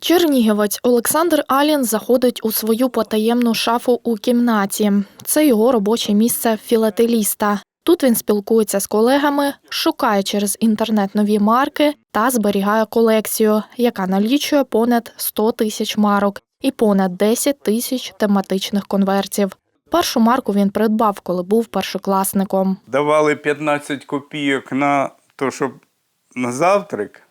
Чернігівець Олександр Алін заходить у свою потаємну шафу у кімнаті. Це його робоче місце філателіста. Тут він спілкується з колегами, шукає через інтернет нові марки та зберігає колекцію, яка налічує понад 100 тисяч марок і понад 10 тисяч тематичних конвертів. Першу марку він придбав, коли був першокласником. Давали 15 копійок на то, щоб на завтрак.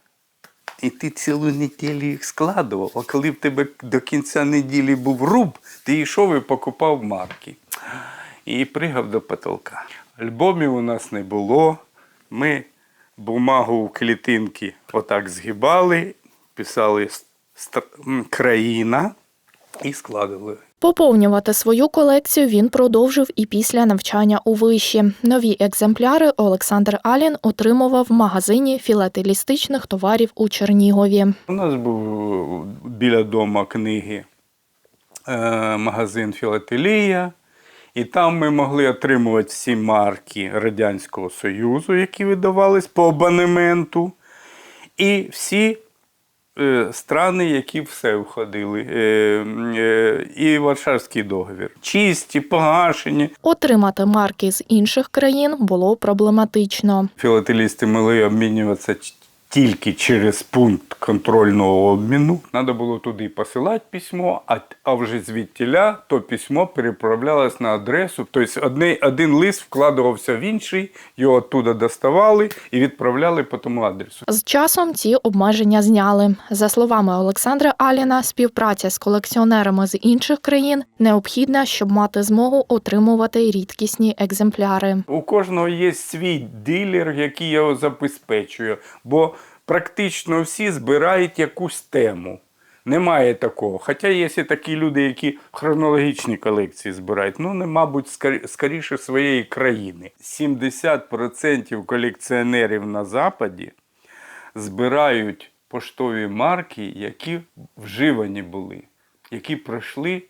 І ти цілу неділю їх складував. А коли в тебе до кінця неділі був руб, ти йшов і покупав марки. І пригав до потолка. Альбомів у нас не було. Ми бумагу у клітинки отак згибали, писали країна і складували. Поповнювати свою колекцію він продовжив і після навчання у виші. Нові екземпляри Олександр Алін отримував в магазині філателістичних товарів у Чернігові. У нас був біля дому книги е, магазин Філателія, і там ми могли отримувати всі марки Радянського Союзу, які видавались по абонементу, і всі страни, які все входили, е, е, і Варшавський договір. Чисті, погашені. Отримати марки з інших країн було проблематично. Філателісти могли обмінюватися тільки через пункт контрольного обміну. Треба було туди посилати письмо, а, а вже звідтіля то письмо переправлялось на адресу. Тобто одне, один лист вкладувався в інший, його оттуда доставали і відправляли по тому адресу. З часом ці обмеження зняли. За словами Олександра Аліна, співпраця з колекціонерами з інших країн необхідна, щоб мати змогу отримувати рідкісні екземпляри. У кожного є свій дилер, який його забезпечує, бо практично всі збирають якусь тему. Немає такого. Хоча є такі люди, які хронологічні колекції збирають. Ну, не, мабуть, скоріше своєї країни. 70% колекціонерів на Западі збирають поштові марки, які вживані були, які пройшли,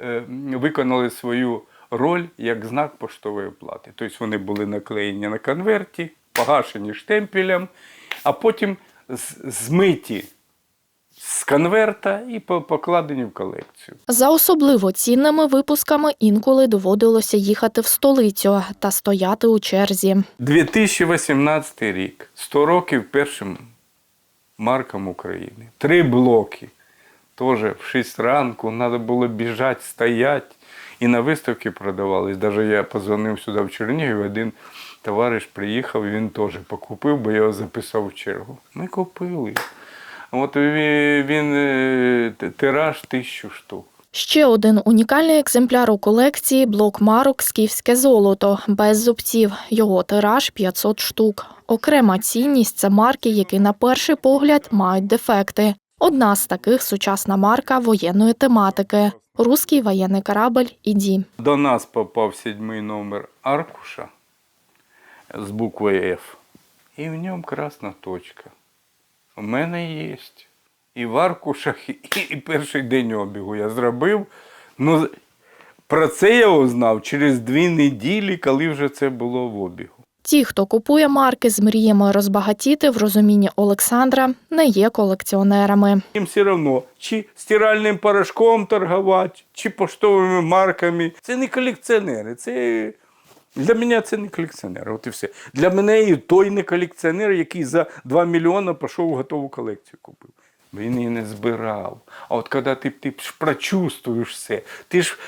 е, виконали свою роль як знак поштової оплати. Тобто вони були наклеєні на конверті, погашені штемпелем, а потім змиті з конверта і покладені в колекцію. За особливо цінними випусками інколи доводилося їхати в столицю та стояти у черзі. 2018 рік. 100 років першим маркам України. Три блоки. Теж в 6 ранку треба було біжати, стояти. І на виставки продавались. Навіть я позвонив сюди в Чернігів, один товариш приїхав, він теж покупив, бо я його записав в чергу. Ми купили. От він, е, тираж тисячу штук. Ще один унікальний екземпляр у колекції блок марок Скіфське золото без зубців. Його тираж 500 штук. Окрема цінність це марки, які на перший погляд мають дефекти. Одна з таких сучасна марка воєнної тематики. Руський воєнний корабль «Іді». До нас попав седьмий номер аркуша з буквою F. І в ньому красна точка. У мене є. І в аркушах, і, і перший день обігу я зробив. Ну, про це я узнав через дві неділі, коли вже це було в обігу. Ті, хто купує марки з мріями розбагатіти в розумінні Олександра, не є колекціонерами. Їм все одно, чи стиральним порошком торгувати, чи поштовими марками. Це не колекціонери. Це для мене це не колекціонери. От і все. Для мене і той не колекціонер, який за 2 мільйони пішов готову колекцію купив. Він її не збирав. А от коли ти, ти ж прочувствуєш все, ти ж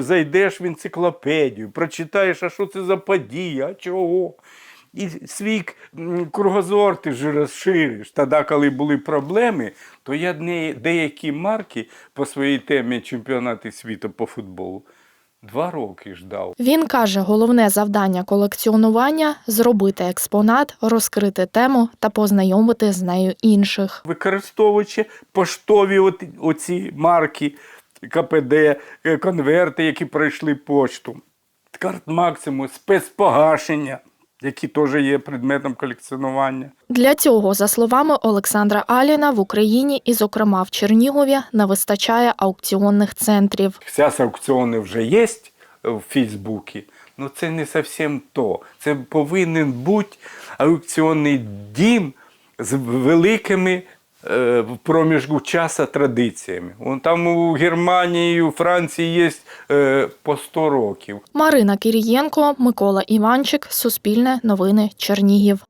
зайдеш в енциклопедію, прочитаєш, а що це за подія, а чого. І свій кругозор ти ж розшириш. Тоді, коли були проблеми, то я деякі марки по своїй темі чемпіонату світу по футболу два роки ждав. Він каже, головне завдання колекціонування зробити експонат, розкрити тему та познайомити з нею інших. Використовуючи поштові от, оці марки КПД, е, конверти, які пройшли пошту, карт максимум, спецпогашення, які теж є предметом колекціонування. Для цього, за словами Олександра Аліна, в Україні і, зокрема, в Чернігові не вистачає аукціонних центрів. Зараз аукціони вже є в Фейсбуці, але це не зовсім то. Це повинен бути аукціонний дім з великими в проміжку часу традиціями. Там у Германії, у Франції є е, по 100 років. Марина Кірієнко, Микола Іванчик, Суспільне новини, Чернігів.